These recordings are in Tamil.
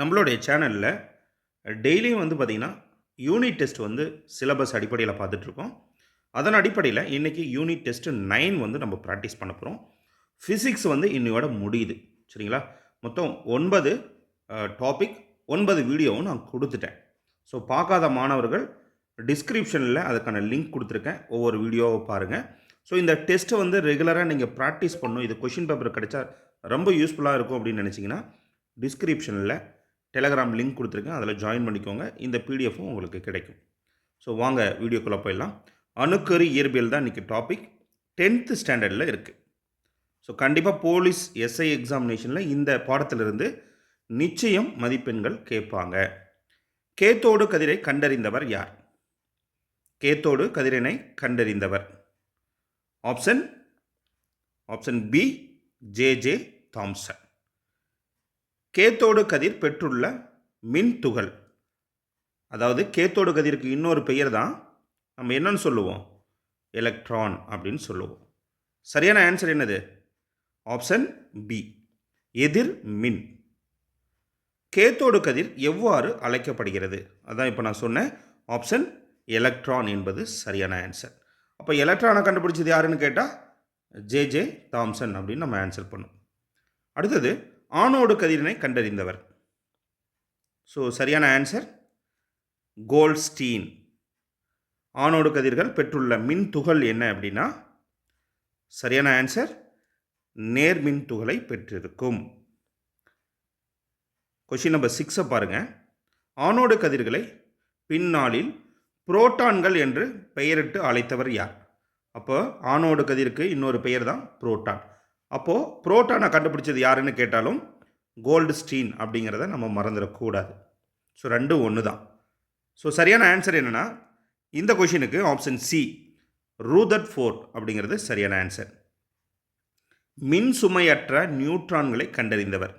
நம்மளுடைய சேனலில் டெய்லியும் வந்து பார்த்திங்கன்னா யூனிட் டெஸ்ட் வந்து சிலபஸ் அடிப்படையில் பார்த்துட்ருக்கோம். அதன் அடிப்படையில் இன்றைக்கி யூனிட் டெஸ்ட்டு நைன் வந்து நம்ம ப்ராக்டிஸ் பண்ண போகிறோம் ஃபிசிக்ஸ் வந்து இன்னையோட முடியுது. சரிங்களா? மொத்தம் ஒன்பது டாபிக் ஒன்பது வீடியோவும் நான் கொடுத்துட்டேன். ஸோ பார்க்காத மாணவர்கள் டிஸ்கிரிப்ஷனில் அதுக்கான லிங்க் கொடுத்துருக்கேன். ஒவ்வொரு வீடியோவை பாருங்கள் ஸோ இந்த டெஸ்ட்டை வந்து ரெகுலராக நீங்கள் ப்ராக்டிஸ் பண்ணணும். இது கொஷின் பேப்பர் கிடைச்சா ரொம்ப யூஸ்ஃபுல்லாக இருக்கும் அப்படின்னு நினச்சிங்கன்னா டிஸ்கிரிப்ஷனில் டெலகிராம் லிங்க் கொடுத்துருக்கேன். அதில் ஜாயின் பண்ணிக்கோங்க. இந்த பிடிஎஃப்பும் உங்களுக்கு கிடைக்கும். ஸோ வாங்க வீடியோக்குள்ளே போயிடலாம். அணுக்கரு இயற்பியல் தான் இன்றைக்கி டாபிக் டென்த்து ஸ்டாண்டர்டில் இருக்குது ஸோ கண்டிப்பாக போலீஸ் எஸ்ஐ எக்ஸாமினேஷனில் இந்த பாடத்திலிருந்து நிச்சயம் மதிப்பெண்கள் கேட்பாங்க. கேத்தோடு கதிரை கண்டறிந்தவர் யார்? கேத்தோடு கதிரனை கண்டறிந்தவர். Option option B J J Thomson cathode கதிர் பெற்றுள்ள மின் துகள். அதாவது கேத்தோடு கதிருக்கு இன்னொரு பெயர் தான் நம்ம என்னன்னு சொல்லுவோம்? எலக்ட்ரான் அப்படின்னு சொல்லுவோம். சரியான ஆன்சர் என்னது? ஆப்ஷன் பி எதிர் மின். கேத்தோடு கதிர் எவ்வாறு அழைக்கப்படுகிறது? அதான் இப்போ நான் சொன்னேன். ஆப்ஷன் எலக்ட்ரான் என்பது சரியான ஆன்சர். அப்போ எலக்ட்ரானை கண்டுபிடிச்சது யாருன்னு கேட்டால் ஜே ஜே தாம்சன் அப்படின்னு நம்ம ஆன்சர் பண்ணோம். அடுத்தது ஆணோடு கதிரினை கண்டறிந்தவர். ஸோ சரியான ஆன்சர் கோல்ட்ஸ்டீன் ஆணோடு கதிர்கள் பெற்றுள்ள மின் துகள் என்ன அப்படின்னா சரியான ஆன்சர் நேர்மின் துகளை பெற்றிருக்கும். கொஷின் நம்பர் சிக்ஸை பாருங்கள் ஆணோடு கதிர்களை பின்னாளில் புரோட்டான்கள் என்று பெயரிட்டு அழைத்தவர் யார்? அப்போ ஆணோடு கதிருக்கு இன்னொரு பெயர் தான் புரோட்டான். அப்போது புரோட்டானை கண்டுபிடிச்சது யாருன்னு கேட்டாலும் கோல்டு ஸ்டீன் அப்படிங்கிறத நம்ம மறந்துடக்கூடாது. ஸோ ரெண்டும் ஒன்று தான் ஸோ சரியான ஆன்சர் என்னென்னா இந்த கொஷினுக்கு ஆப்ஷன் சி ரூதட் ஃபோர்ட் அப்படிங்கிறது சரியான ஆன்சர் மின் சுமையற்ற நியூட்ரான்களை கண்டறிந்தவர்.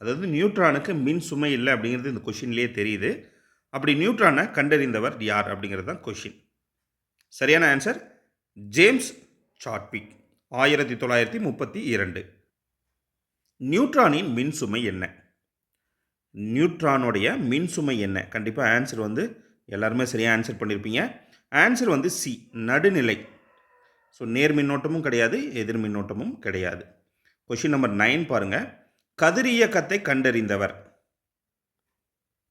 அதாவது நியூட்ரானுக்கு மின் சுமை இல்லை அப்படிங்கிறது இந்த கொஷின்லேயே தெரியுது. அப்படி நியூட்ரானை கண்டறிந்தவர் யார் அப்படிங்கிறது தான் கொஷின் சரியான ஆன்சர் ஜேம்ஸ் சாட்விக் ஆயிரத்தி தொள்ளாயிரத்தி முப்பத்தி இரண்டு. நியூட்ரானின் மின்சுமை என்ன? நியூட்ரானுடைய மின்சுமை என்ன? கண்டிப்பாக ஆன்சர் வந்து எல்லாருமே சரியாக ஆன்சர் பண்ணியிருப்பீங்க ஆன்சர் வந்து சி நடுநிலை. ஸோ நேர் மின்னோட்டமும் கிடையாது எதிர் மின்னோட்டமும் கிடையாது. கொஷின் நம்பர் நைன் பாருங்கள் கதிரியக்கத்தை கண்டறிந்தவர்.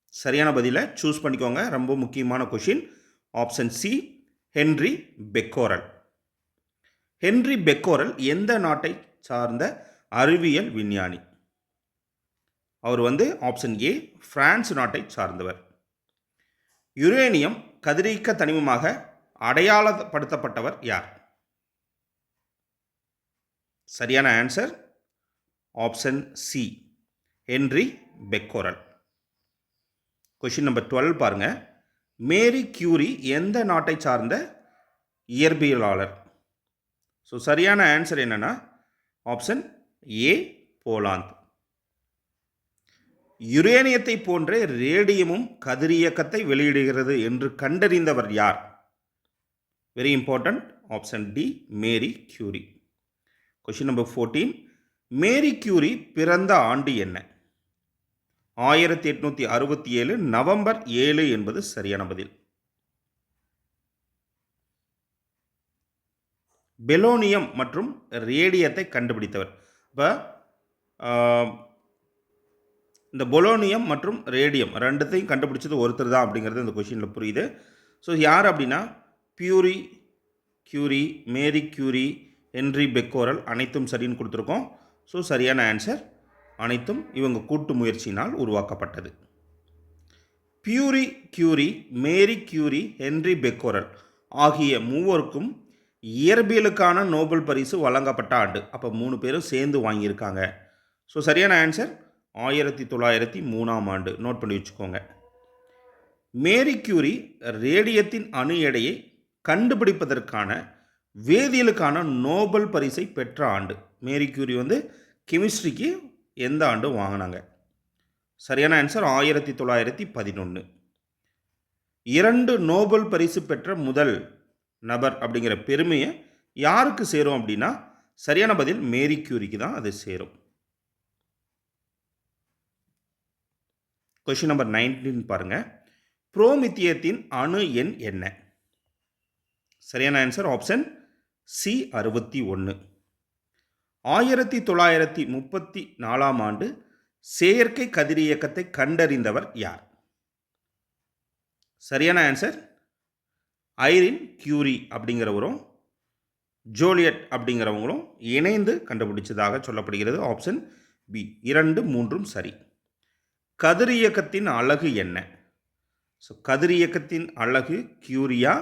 சரியான பதிலை சூஸ் பண்ணிக்கோங்க. ரொம்ப முக்கியமான question option C Henri Becquerel Henri Becquerel எந்த நாட்டை சார்ந்த அறிவியல் விஞ்ஞானி? அவர் வந்து ஆப்ஷன் ஏ பிரான்ஸ் நாட்டை சார்ந்தவர். யுரேனியம் கதிரீக்க தனிமமாக அடையாளப்படுத்தப்பட்டவர் யார்? சரியான answer option C Henri Becquerel. Question number twelve பாருங்கள் மேரி கியூரி எந்த நாட்டை சார்ந்த இயற்பியலாளர்? ஸோ சரியான ஆன்சர் என்னென்னா ஆப்ஷன் ஏ போலாந்த் யுரேனியத்தை போன்றே ரேடியமும் கதிரியக்கத்தை வெளியிடுகிறது என்று கண்டறிந்தவர் யார்? Very important option D Marie Curie question number fourteen Marie Curie பிறந்த ஆண்டு என்ன? ஆயிரத்தி எட்நூற்றி அறுபத்தி ஏழு நவம்பர் ஏழு என்பது சரியான பதில். பெலோனியம் மற்றும் ரேடியத்தை கண்டுபிடித்தவர். இப்போ இந்த பொலோனியம் மற்றும் ரேடியம் ரெண்டுத்தையும் கண்டுபிடிச்சது ஒருத்தர் தான் அப்படிங்கிறது இந்த கொஷினில் புரியுது. ஸோ யார் அப்படின்னா Pierre Curie Marie Curie Henri Becquerel அனைத்தும் சரின்னு கொடுத்துருக்கோம். ஸோ சரியான ஆன்சர் அனைத்தும் இவங்க கூட்டு முயற்சியினால் உருவாக்கப்பட்டது. Pierre Curie Marie Curie Henri Becquerel ஆகிய மூவருக்கும் இயற்பியலுக்கான நோபல் பரிசு வழங்கப்பட்ட ஆண்டு. அப்போ மூணு பேரும் சேர்ந்து வாங்கியிருக்காங்க. ஸோ சரியான ஆன்சர் ஆயிரத்தி தொள்ளாயிரத்தி மூணாம் ஆண்டு. நோட் பண்ணி வச்சுக்கோங்க. மேரி கியூரி ரேடியத்தின் அணு எடையை கண்டுபிடிப்பதற்கான வேதியியலுக்கான நோபல் பரிசை பெற்ற ஆண்டு. மேரி கியூரி வந்து கெமிஸ்ட்ரிக்கு எந்த ஆண்டு வாங்கினாங்க? சரியான ஆன்சர் ஆயிரத்தி தொள்ளாயிரத்தி பதினொன்று இரண்டு நோபல் பரிசு பெற்ற முதல் நபர் அப்படிங்கிற பெருமையை யாருக்கு சேரும் அப்படின்னா சரியான பதில் மேரி கியூரிக்கு தான் அது சேரும். கொஷின் நம்பர் நைன்டீன் பாருங்கள் புரோமித்தியத்தின் அணு எண் என்ன? சரியான ஆன்சர் ஆப்ஷன் சி அறுபத்தி ஒன்று ஆயிரத்தி தொள்ளாயிரத்தி முப்பத்தி நாலாம் ஆண்டு செயற்கை கதிரியக்கத்தை கண்டறிந்தவர் யார்? சரியான ஆன்சர் ஐரின் கியூரி அப்படிங்கிறவரும் ஜோலியட் அப்படிங்கிறவங்களும் இணைந்து கண்டுபிடிச்சதாக சொல்லப்படுகிறது. ஆப்ஷன் பி இரண்டு மூன்றும் சரி. கதிரியக்கத்தின் அழகு என்ன? ஸோ கதிரியக்கத்தின் அழகு கியூரியா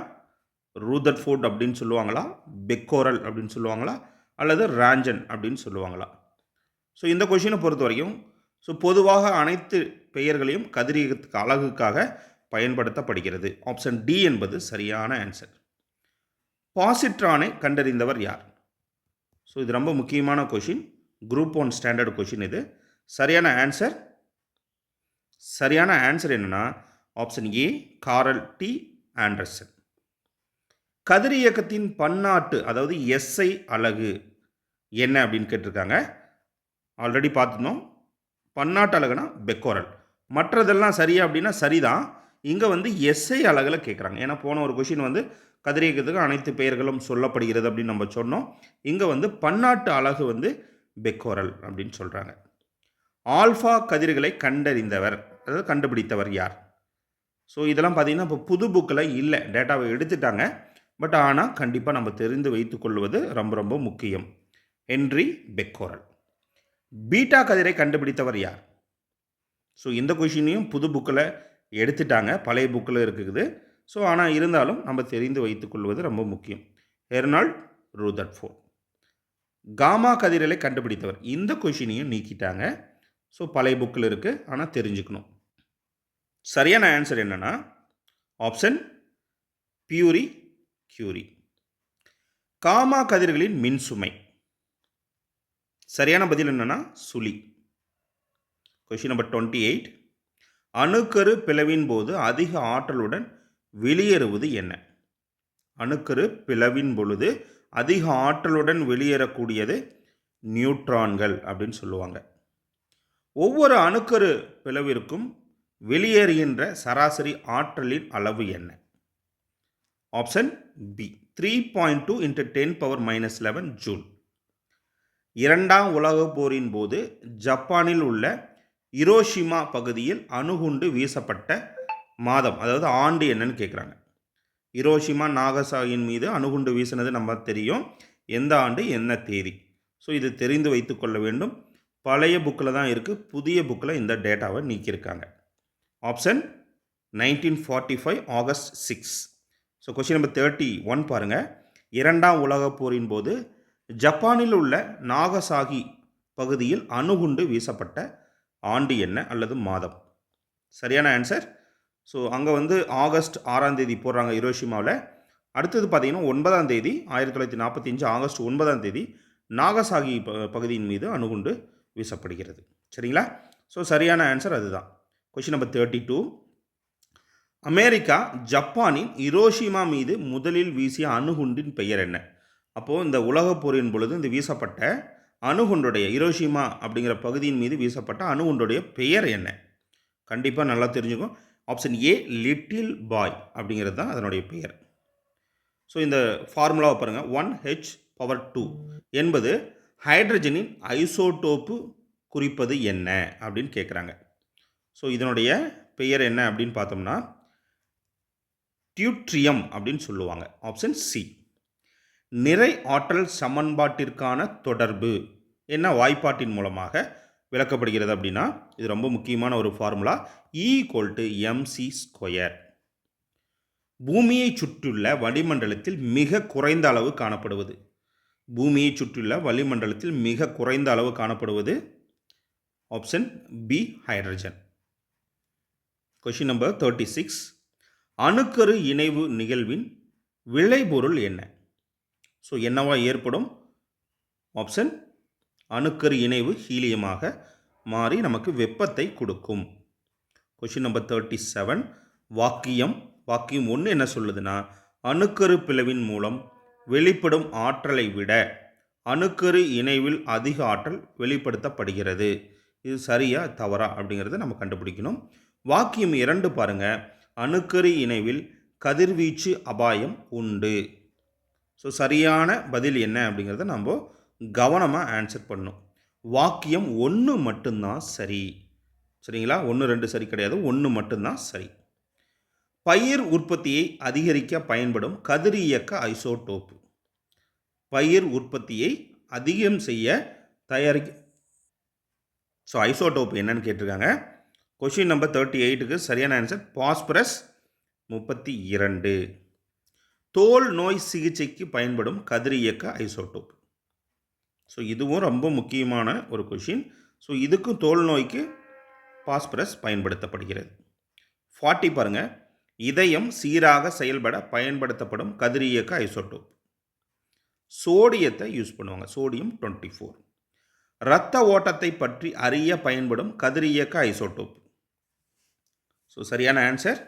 ரூதர்ஃபோர்ட் அப்படின்னு சொல்லுவாங்களா பெக்கோரல் அப்படின்னு சொல்லுவாங்களா அல்லது ராஞ்சன் அப்படின்னு சொல்லுவாங்களா? ஸோ இந்த கொஷினை பொறுத்த வரைக்கும் ஸோ பொதுவாக அனைத்து பெயர்களையும் கதிரியக்கத்துக்கு அழகுக்காக பயன்படுத்தப்படுகிறது. ஆப்ஷன் டி என்பது சரியான ஆன்சர் பாசிட்ரானை கண்டறிந்தவர் யார்? ஸோ இது ரொம்ப முக்கியமான question group one standard question இது. சரியான ஆன்சர் சரியான ஆன்சர் என்னன்னா option A Carl D Anderson கதிரியக்கத்தின் பன்னாட்டு அதாவது எஸ்ஐ அலகு என்ன அப்படின்னு கேட்டிருக்காங்க. ஆல்ரெடி பார்த்துருந்தோம். பன்னாட்டு அலகுனா பெக்கோரல் மற்றதெல்லாம் சரியா அப்படின்னா சரிதான். இங்கே வந்து எஸ்ஐ அழகில் கேட்குறாங்க ஏன்னா போன ஒரு கொஷின் வந்து கதிரியக்கத்துக்கு அனைத்து பெயர்களும் சொல்லப்படுகிறது அப்படின்னு நம்ம சொன்னோம். இங்கே வந்து பன்னாட்டு அழகு வந்து பெக்கோரல் அப்படின்னு சொல்கிறாங்க ஆல்ஃபா கதிர்களை கண்டறிந்தவர். அதாவது கண்டுபிடித்தவர் யார்? ஸோ இதெல்லாம் பார்த்திங்கன்னா இப்போ புது புக்கில் இல்லை. டேட்டாவை எடுத்துட்டாங்க. பட் ஆனால் கண்டிப்பாக நம்ம தெரிந்து வைத்துக்கொள்வது ரொம்ப ரொம்ப முக்கியம். Henry Becquerel. பீட்டா கதிரை கண்டுபிடித்தவர் யார்? ஸோ இந்த கொஷினையும் புது புக்கில் எடுத்துட்டாங்க. பழைய புக்கில் இருக்குது. ஸோ ஆனால் இருந்தாலும் நம்ம தெரிந்து வைத்துக்கொள்வது ரொம்ப முக்கியம். ஹெர்னால்ட் ரூதர்ஃபோர்ட் காமா கதிரலை கண்டுபிடித்தவர். இந்த கொஷினையும் நீக்கிட்டாங்க. ஸோ பழைய புக்கில் இருக்குது ஆனால் தெரிஞ்சுக்கணும். சரியான ஆன்சர் என்னென்னா ஆப்ஷன் பியூரி கியூரி காமா கதிர்களின் மின்சுமை சரியான பதில் என்னென்னா சுழி. கொஷின் நம்பர் டுவெண்ட்டி எயிட் அணுக்கரு பிளவின் போது அதிக ஆற்றலுடன் வெளியேறுவது என்ன? அணுக்கரு பிளவின் பொழுது அதிக ஆற்றலுடன் வெளியேறக்கூடியது நியூட்ரான்கள் அப்படின்னு சொல்லுவாங்க. ஒவ்வொரு அணுக்கரு பிளவிற்கும் வெளியேறுகின்ற சராசரி ஆற்றலின் அளவு என்ன? Option B three point two into ten power minus eleven joule இரண்டாம் உலகப் போரின் போது ஜப்பானில் உள்ள இரோஷிமா பகுதியில் அணுகுண்டு வீசப்பட்ட மாதம். அதாவது ஆண்டு என்னன்னு கேட்குறாங்க இரோஷிமா நாகசாகியின் மீது அணுகுண்டு வீசினது நம்ம தெரியும். எந்த ஆண்டு? என்ன தேதி? ஸோ இது தெரிந்து வைத்து கொள்ள வேண்டும். பழைய புக்கில் தான் இருக்குது புதிய புக்கில் இந்த டேட்டாவை நீக்கியிருக்காங்க. Option nineteen forty five August six so question number thirty one பாருங்கள் இரண்டாம் உலகப் போரின் போது ஜப்பானில் உள்ள நாகசாகி பகுதியில் அணுகுண்டு வீசப்பட்ட ஆண்டு என்ன அல்லது மாதம்? சரியான ஆன்சர் ஸோ அங்கே வந்து ஆகஸ்ட் ஆறாம் தேதி போடுறாங்க ஹிரோஷிமாவில். அடுத்தது பார்த்தீங்கன்னா ஒன்பதாம் தேதி ஆயிரத்தி தொள்ளாயிரத்தி நாற்பத்தி அஞ்சு ஆகஸ்ட் ஒன்பதாம் தேதி நாகசாகி ப பகுதியின் மீது அணுகுண்டு வீசப்படுகிறது. சரிங்களா? ஸோ சரியான ஆன்சர் அதுதான். Question number thirty two America ஜப்பானின் இரோஷிமா மீது முதலில் வீசிய அணுகுண்டின் பெயர் என்ன? அப்போது இந்த உலகப் போரின் பொழுது இந்த வீசப்பட்ட அணுகுண்டுடைய இரோஷிமா அப்படிங்கிற பகுதியின் மீது வீசப்பட்ட அணுகுண்டுடைய பெயர் என்ன? கண்டிப்பாக நல்லா தெரிஞ்சுக்கும் ஆப்ஷன் ஏ லிட்டில் பாய் அப்படிங்கிறது தான் அதனுடைய பெயர். ஸோ இந்த ஃபார்முலாவை பாருங்கள் ஒன் ஹெச் பவர் டூ என்பது ஹைட்ரஜனின் ஐசோடோப்பு குறிப்பது என்ன அப்படின்னு கேட்குறாங்க ஸோ இதனுடைய பெயர் என்ன அப்படின்னு பார்த்தோம்னா டியூட்ரியம் அப்படின்னு சொல்லுவாங்க. ஆப்ஷன் சி நிறை ஆற்றல் சமன்பாட்டிற்கான தொடர்பு என்ன வாய்ப்பாட்டின் மூலமாக விளக்கப்படுகிறது அப்படின்னா இது ரொம்ப முக்கியமான ஒரு formula E equal to MC square பூமியை சுற்றியுள்ள வளிமண்டலத்தில் மிக குறைந்த அளவு காணப்படுவது. பூமியை சுற்றியுள்ள வளிமண்டலத்தில் மிக குறைந்த அளவு காணப்படுவது. Option B hydrogen question number thirty six அணுக்கரு இணைவு நிகழ்வின் விளைபொருள் என்ன? ஸோ என்னவா ஏற்படும்? ஆப்ஷன் அணுக்கரு இணைவு ஹீலியமாக மாறி நமக்கு வெப்பத்தை கொடுக்கும். கொஷின் நம்பர் தேர்ட்டி செவன் வாக்கியம். வாக்கியம் ஒன்று என்ன சொல்லுதுன்னா அணுக்கரு பிளவின் மூலம் வெளிப்படும் ஆற்றலை விட அணுக்கரு இணைவில் அதிக ஆற்றல் வெளிப்படுத்தப்படுகிறது. இது சரியா தவறா அப்படிங்கிறத நம்ம கண்டுபிடிக்கணும். வாக்கியம் இரண்டு பாருங்க. அணுக்கரு இணைவில் கதிர்வீச்சு அபாயம் உண்டு. ஸோ சரியான பதில் என்ன அப்படிங்கிறத நம்ம கவனமாக ஆன்சர் பண்ணும் வாக்கியம் ஒன்று மட்டும்தான் சரி. சரிங்களா? ஒன்று ரெண்டு சரி கிடையாது. ஒன்று மட்டும்தான் சரி. பயிர் உற்பத்தியை அதிகரிக்க பயன்படும் கதிரியக்க ஐசோடோப்பு. பயிர் உற்பத்தியை அதிகம் செய்ய தயாரிக்க ஸோ ஐசோடோப் என்னன்னு கேட்டிருக்காங்க. கொஷின் நம்பர் தேர்ட்டி எயிட்டுக்கு சரியான ஆன்சர் பாஸ்பரஸ் முப்பத்தி இரண்டு. தோல் நோய் சிகிச்சைக்கு பயன்படும் கதிரியக்க ஐசோடோப் ஸோ இதுவும் ரொம்ப முக்கியமான ஒரு கொஷின் ஸோ இதுக்கும் தோல் நோய்க்கு பாஸ்பரஸ் பயன்படுத்தப்படுகிறது. ஃபார்ட்டி பாருங்கள் இதயம் சீராக செயல்பட பயன்படுத்தப்படும் கதிரியக்க ஐசோட்டோப் சோடியத்தை யூஸ் பண்ணுவாங்க. சோடியம் டுவெண்ட்டி ஃபோர் இரத்த ஓட்டத்தை பற்றி அறிய பயன்படும் கதிரியக்க ஐசோட்டோப் ஸோ சரியான ஆன்சர்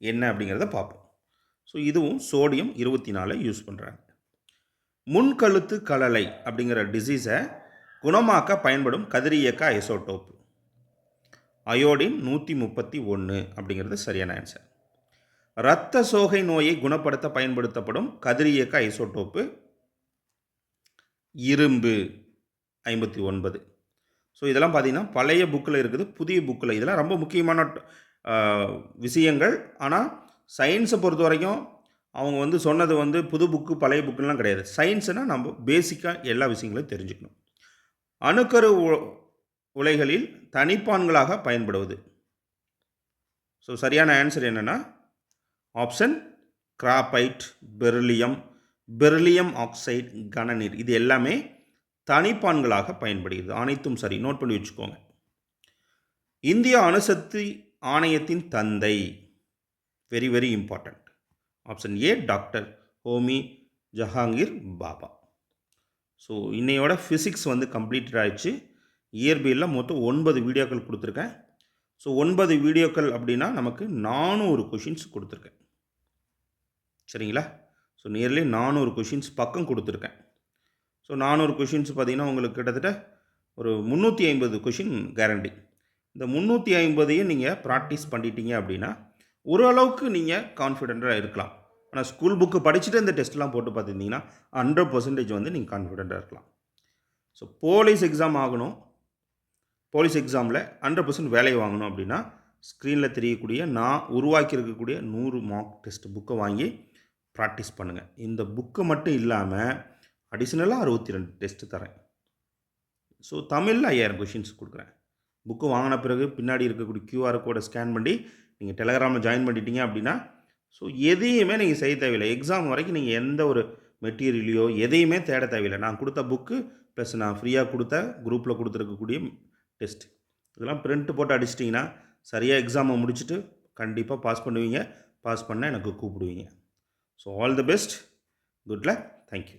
என்ன அப்படிங்கிறத பார்ப்போம். ஸோ இதுவும் சோடியம் இருபத்தி நாலு யூஸ் பண்ணுறாங்க முன்கழுத்து கலலை அப்படிங்கிற டிசீஸை குணமாக்க பயன்படும் கதிரியக்க ஐசோடோப் அயோடின் நூற்றி முப்பத்தி ஒன்று அப்படிங்கிறது சரியான ஆன்சர் இரத்த சோகை நோயை குணப்படுத்த பயன்படுத்தப்படும் கதிரியக்க ஐசோடோப்பு இரும்பு ஐம்பத்தி ஒன்பது. ஸோ இதெல்லாம் பார்த்தீங்கன்னா பழைய புக்கில் இருக்குது புதிய புக்கில் இதெல்லாம் ரொம்ப முக்கியமான விஷயங்கள். ஆனால் சயின்ஸை பொறுத்த வரைக்கும் அவங்க வந்து சொன்னது வந்து புது புக்கு பழைய புக்குலாம் கிடையாது. சயின்ஸ்னால் நம்ம பேசிக்காக எல்லா விஷயங்களையும் தெரிஞ்சுக்கணும். அணுக்கரு உ- உலைகளில் தனிப்பான்களாக பயன்படுவது. ஸோ சரியான ஆன்சர் என்னென்னா option graphite beryllium beryllium oxide கனநீர். இது எல்லாமே தனிப்பான்களாக பயன்படுகிறது. அனைத்தும் சரி. நோட் பண்ணி வச்சுக்கோங்க. இந்திய அணுசக்தி ஆணையத்தின் தந்தை. Very very important option A doctor Homi Jehangir Bhabha. So இன்னையோட ஃபிசிக்ஸ் வந்து கம்ப்ளீட்டட் ஆயிடுச்சு. இயற்பியலில் மொத்தம் ஒன்பது வீடியோக்கள் கொடுத்துருக்கேன். ஸோ ஒன்பது வீடியோக்கள் அப்படின்னா நமக்கு நானூறு கொஷின்ஸ் கொடுத்துருக்கேன். சரிங்களா? ஸோ நியர்லி நானூறு கொஷின்ஸ் பக்கம் கொடுத்துருக்கேன். ஸோ நானூறு கொஷின்ஸ் பார்த்தீங்கன்னா உங்களுக்கு கிட்டத்தட்ட ஒரு முந்நூற்றி ஐம்பது கொஷின் கேரண்டி இந்த முந்நூற்றி ஐம்பதையும் நீங்கள் ப்ராக்டிஸ் பண்ணிட்டீங்க அப்படின்னா ஓரளவுக்கு நீங்கள் கான்ஃபிடெண்ட்டாக இருக்கலாம். ஆனால் ஸ்கூல் புக்கு படிச்சுட்டு இந்த டெஸ்ட்லாம் போட்டு பார்த்துருந்தீங்கன்னா ஹண்ட்ரட் பர்சன்டேஜ் வந்து நீங்கள் கான்ஃபிடெண்ட்டாக இருக்கலாம். ஸோ போலீஸ் எக்ஸாம் ஆகணும். போலீஸ் எக்ஸாமில் ஹண்ட்ரட் பர்சன்ட் வேலையை வாங்கணும் அப்படின்னா ஸ்க்ரீனில் தெரியக்கூடிய நான் உருவாக்கியிருக்கக்கூடிய நூறு மார்க் டெஸ்ட் புக்கை வாங்கி ப்ராக்டிஸ் பண்ணுங்கள் இந்த புக்கு மட்டும் இல்லாமல் அடிஷ்னலாக அறுபத்தி ரெண்டு டெஸ்ட்டு தரேன். ஸோ தமிழில் ஐயாயிரம் கொஷின்ஸ் கொடுக்குறேன். புக்கு வாங்கின பிறகு பின்னாடி இருக்கக்கூடிய கியூஆர் கோடை ஸ்கேன் பண்ணி நீங்கள் டெலகிராமில் ஜாயின் பண்ணிட்டீங்க அப்படின்னா ஸோ எதையுமே நீங்கள் செய்ய தேவையில்லை. எக்ஸாம் வரைக்கும் நீங்கள் எந்த ஒரு மெட்டீரியலையோ எதையுமே தேட தேவையில்லை. நான் கொடுத்த புக்கு ப்ளஸ் நான் ஃப்ரீயாக கொடுத்த குரூப்பில் கொடுத்துருக்கக்கூடிய டெஸ்ட் இதெல்லாம் பிரிண்ட் போட்டு அடிச்சிட்டிங்கன்னா சரியாக எக்ஸாமை முடிச்சுட்டு கண்டிப்பாக பாஸ் பண்ணுவீங்க. பாஸ் பண்ண எனக்கு கூப்பிடுவீங்க. So all the best good luck thank you